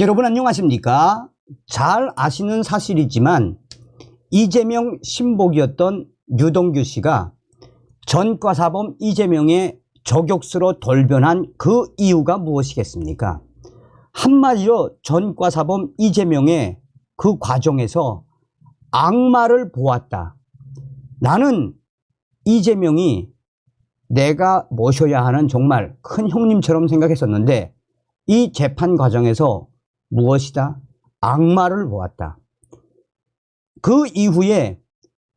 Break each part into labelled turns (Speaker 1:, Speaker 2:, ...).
Speaker 1: 여러분 안녕하십니까? 잘 아시는 사실이지만 이재명 신복이었던 유동규 씨가 전과사범 이재명의 저격수로 돌변한 그 이유가 무엇이겠습니까? 한마디로 전과사범 이재명의 그 과정에서 악마를 보았다. 나는 이재명이 내가 모셔야 하는 정말 큰 형님처럼 생각했었는데 이 재판 과정에서 무엇이다? 악마를 보았다. 그 이후에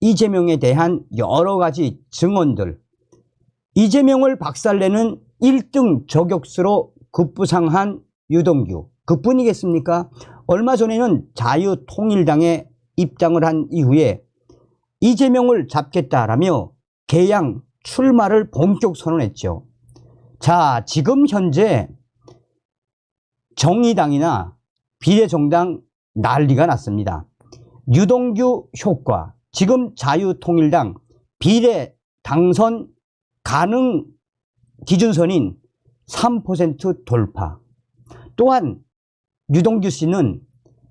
Speaker 1: 이재명에 대한 여러 가지 증언들, 이재명을 박살내는 1등 저격수로 급부상한 유동규, 그뿐이겠습니까? 얼마 전에는 자유통일당에 입당을 한 이후에 이재명을 잡겠다라며 개양 출마를 본격 선언했죠. 자, 지금 현재 정의당이나 비례정당 난리가 났습니다. 유동규 효과, 지금 자유통일당 비례 당선 가능 기준선인 3% 돌파. 또한 유동규 씨는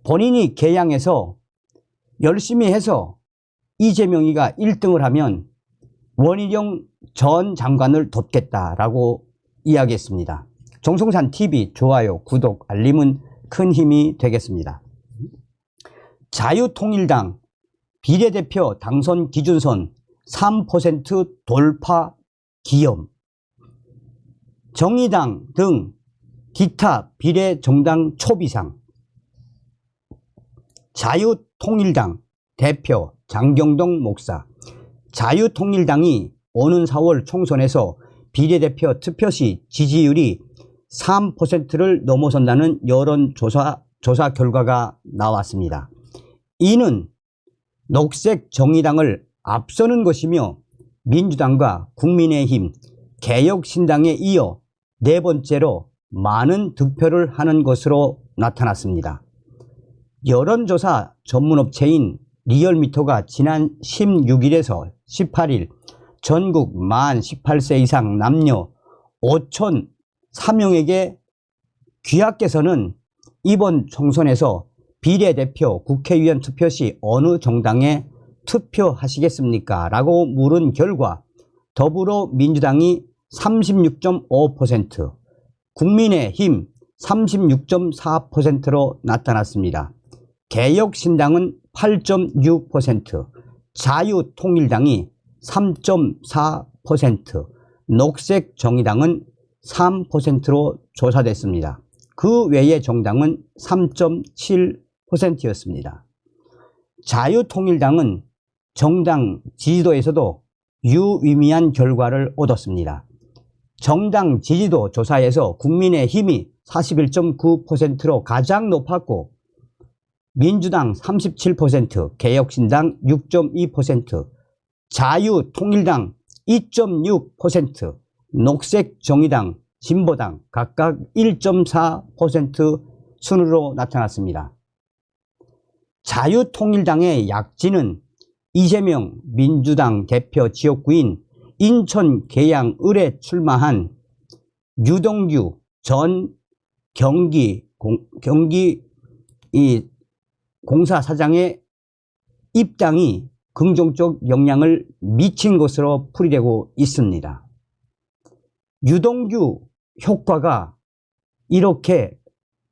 Speaker 1: 본인이 개양해서 열심히 해서 이재명이가 1등을 하면 원희룡 전 장관을 돕겠다라고 이야기했습니다. 정성산 TV 좋아요, 구독, 알림은 큰 힘이 되겠습니다. 자유통일당 비례대표 당선 기준선 3% 돌파 기염. 정의당 등 기타 비례 정당 초비상. 자유통일당 대표 장경동 목사. 자유통일당이 오는 4월 총선에서 비례대표 투표 시 지지율이 3%를 넘어선다는 여론조사 조사 결과가 나왔습니다. 이는 녹색 정의당을 앞서는 것이며 민주당과 국민의힘, 개혁신당에 이어 네 번째로 많은 득표를 하는 것으로 나타났습니다. 여론조사 전문업체인 리얼미터가 지난 16일에서 18일 전국 만 18세 이상 남녀 5,003명에게 귀하께서는 이번 총선에서 비례대표 국회의원 투표 시 어느 정당에 투표하시겠습니까? 라고 물은 결과 더불어민주당이 36.5%, 국민의힘 36.4%로 나타났습니다. 개혁신당은 8.6%, 자유통일당이 3.4%, 녹색정의당은 3%로 조사됐습니다. 그 외의 정당은 3.7%였습니다. 자유통일당은 정당 지지도에서도 유의미한 결과를 얻었습니다. 정당 지지도 조사에서 국민의 힘이 41.9%로 가장 높았고 민주당 37%, 개혁신당 6.2%, 자유통일당 2.6%, 녹색 정의당, 진보당 각각 1.4% 순으로 나타났습니다. 자유통일당의 약진은 이재명 민주당 대표 지역구인 인천 계양 을에 출마한 유동규 전 경기 공, 경기 이 공사 사장의 입당이 긍정적 영향을 미친 것으로 풀이되고 있습니다. 유동규 효과가 이렇게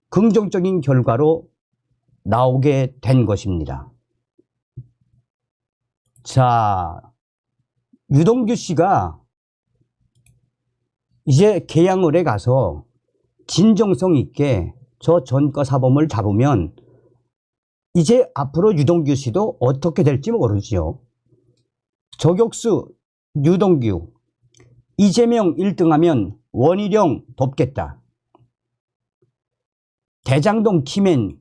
Speaker 1: 긍정적인 결과로 나오게 된 것입니다. 자, 유동규 씨가 이제 계양을에 가서 진정성 있게 저 전과 사범을 잡으면 이제 앞으로 유동규 씨도 어떻게 될지 모르지요. 저격수 유동규 이재명 1등하면 원희룡 돕겠다. 대장동 키맨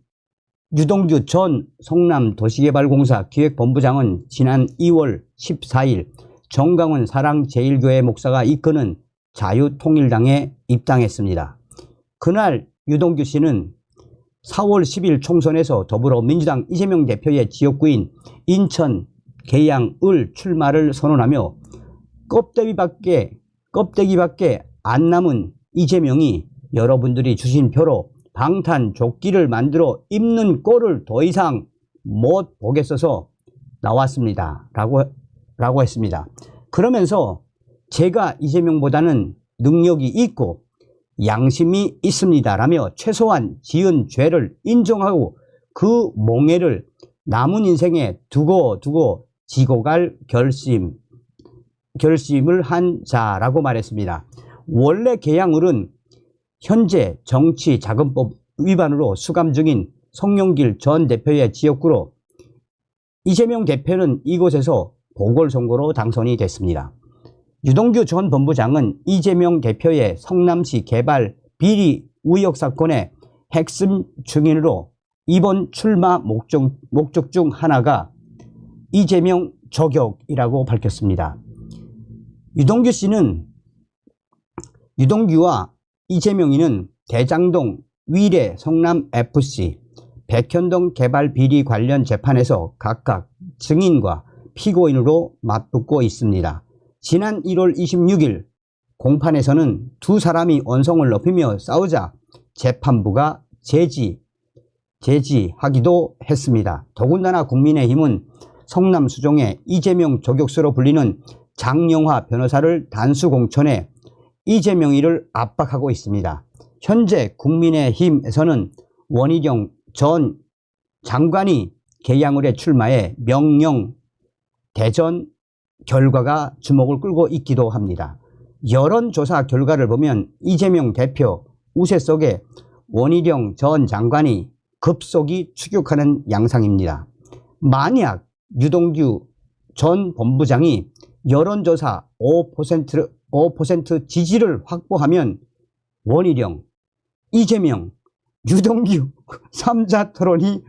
Speaker 1: 유동규 전 성남도시개발공사 기획본부장은 지난 2월 14일 정강원 사랑제일교회 목사가 이끄는 자유통일당에 입당했습니다. 그날 유동규 씨는 4월 10일 총선에서 더불어민주당 이재명 대표의 지역구인 인천 계양 을 출마를 선언하며 껍데기밖에 껍데기밖에 안 남은 이재명이 여러분들이 주신 표로 방탄 조끼를 만들어 입는 꼴을 더 이상 못 보겠어서 나왔습니다. 라고, 라고 했습니다. 그러면서 제가 이재명보다는 능력이 있고 양심이 있습니다. 라며 최소한 지은 죄를 인정하고 그 몽해를 남은 인생에 두고 두고 지고 갈 결심, 결심을 한 자라고 말했습니다. 원래 계양을은 현재 정치자금법 위반으로 수감 중인 송영길 전 대표의 지역구로 이재명 대표는 이곳에서 보궐선거로 당선이 됐습니다. 유동규 전 본부장은 이재명 대표의 성남시 개발 비리 의혹 사건의 핵심 증인으로 이번 출마 목적, 목적 중 하나가 이재명 저격이라고 밝혔습니다. 유동규 씨는 유동규와 이재명이는 대장동 위례 성남FC 백현동 개발 비리 관련 재판에서 각각 증인과 피고인으로 맞붙고 있습니다. 지난 1월 26일 공판에서는 두 사람이 언성을 높이며 싸우자 재판부가 제지, 제지하기도 했습니다. 더군다나 국민의힘은 성남 수종의 이재명 저격수로 불리는 장영화 변호사를 단수 공천해 이재명이를 압박하고 있습니다. 현재 국민의힘에서는 원희룡 전 장관이 개양을에 출마해 명령 대전 결과가 주목을 끌고 있기도 합니다. 여론조사 결과를 보면 이재명 대표 우세 속에 원희룡 전 장관이 급속히 추격하는 양상입니다. 만약 유동규 전 본부장이 여론조사 5%, 5% 지지를 확보하면 원희룡, 이재명, 유동규 3자 토론이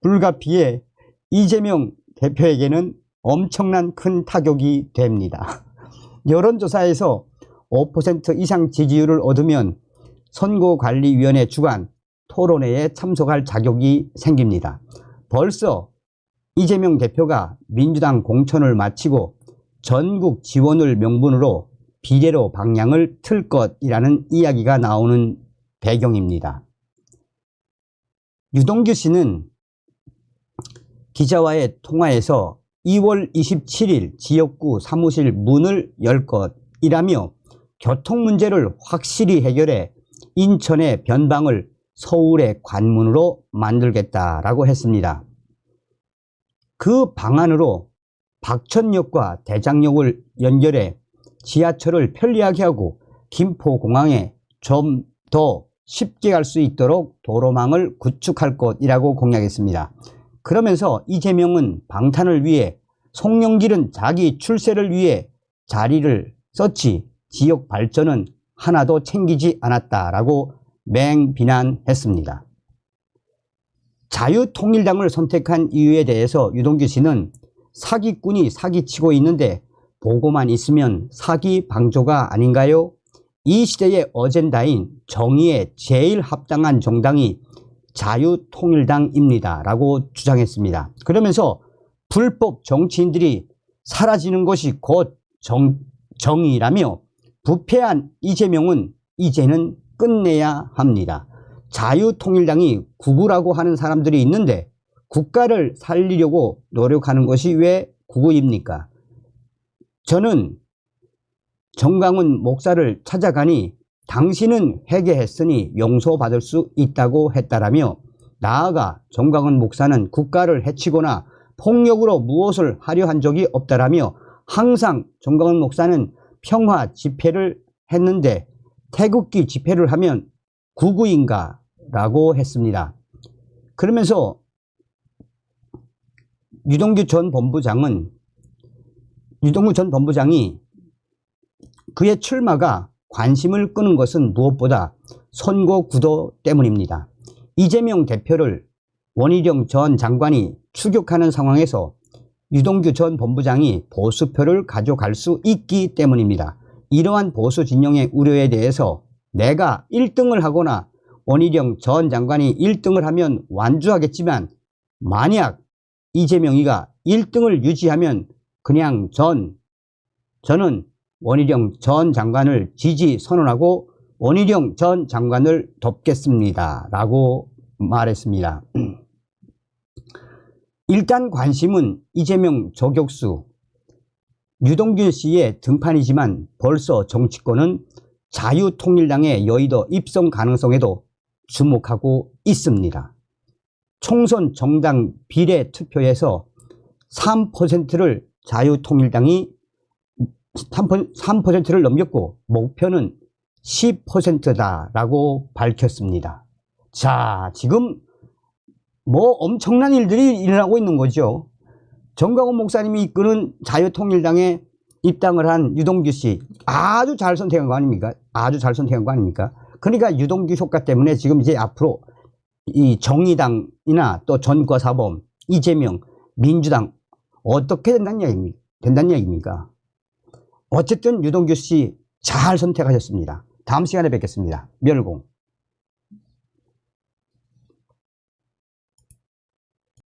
Speaker 1: 불가피해 이재명 대표에게는 엄청난 큰 타격이 됩니다. 여론조사에서 5% 이상 지지율을 얻으면 선거관리위원회 주관 토론회에 참석할 자격이 생깁니다. 벌써 이재명 대표가 민주당 공천을 마치고 전국 지원을 명분으로 비례로 방향을 틀 것이라는 이야기가 나오는 배경입니다. 유동규 씨는 기자와의 통화에서 2월 27일 지역구 사무실 문을 열 것이라며 교통 문제를 확실히 해결해 인천의 변방을 서울의 관문으로 만들겠다라고 했습니다. 그 방안으로 박천역과 대장역을 연결해 지하철을 편리하게 하고 김포공항에 좀 더 쉽게 갈 수 있도록 도로망을 구축할 것이라고 공약했습니다. 그러면서 이재명은 방탄을 위해 송영길은 자기 출세를 위해 자리를 썼지 지역 발전은 하나도 챙기지 않았다라고 맹비난했습니다. 자유통일당을 선택한 이유에 대해서 유동규 씨는 사기꾼이 사기치고 있는데 보고만 있으면 사기 방조가 아닌가요? 이 시대의 어젠다인 정의에 제일 합당한 정당이 자유통일당입니다. 라고 주장했습니다. 그러면서 불법 정치인들이 사라지는 것이 곧 정, 정의라며 부패한 이재명은 이제는 끝내야 합니다. 자유통일당이 구구라고 하는 사람들이 있는데 국가를 살리려고 노력하는 것이 왜 구구입니까? 저는 정강훈 목사를 찾아가니 당신은 회개했으니 용서받을 수 있다고 했다라며 나아가 정강훈 목사는 국가를 해치거나 폭력으로 무엇을 하려 한 적이 없다라며 항상 정강훈 목사는 평화 집회를 했는데 태극기 집회를 하면 구구인가 라고 했습니다. 그러면서 유동규 전 본부장은 유동규 전 본부장이 그의 출마가 관심을 끄는 것은 무엇보다 선거 구도 때문입니다. 이재명 대표를 원희룡 전 장관이 추격하는 상황에서 유동규 전 본부장이 보수표를 가져갈 수 있기 때문입니다. 이러한 보수 진영의 우려에 대해서 내가 1등을 하거나 원희룡 전 장관이 1등을 하면 완주하겠지만 만약 이재명이가 1등을 유지하면 그냥 전 저는 원희룡 전 장관을 지지 선언하고 원희룡 전 장관을 돕겠습니다. 라고 말했습니다. 일단 관심은 이재명 저격수 유동규 씨의 등판이지만 벌써 정치권은 자유통일당의 여의도 입성 가능성에도 주목하고 있습니다. 총선 정당 비례 투표에서 3%를 자유통일당이 3%를 넘겼고 목표는 10%다라고 밝혔습니다. 자, 지금 뭐 엄청난 일들이 일어나고 있는 거죠. 정광훈 목사님이 이끄는 자유통일당에 입당을 한 유동규 씨 아주 잘 선택한 거 아닙니까? 아주 잘 선택한 거 아닙니까? 그러니까 유동규 효과 때문에 지금 이제 앞으로 이 정의당이나 또 전과사범, 이재명, 민주당 어떻게 된다는 얘기입니까? 된다는 얘기입니까? 어쨌든 유동규 씨 잘 선택하셨습니다. 다음 시간에 뵙겠습니다. 멸공.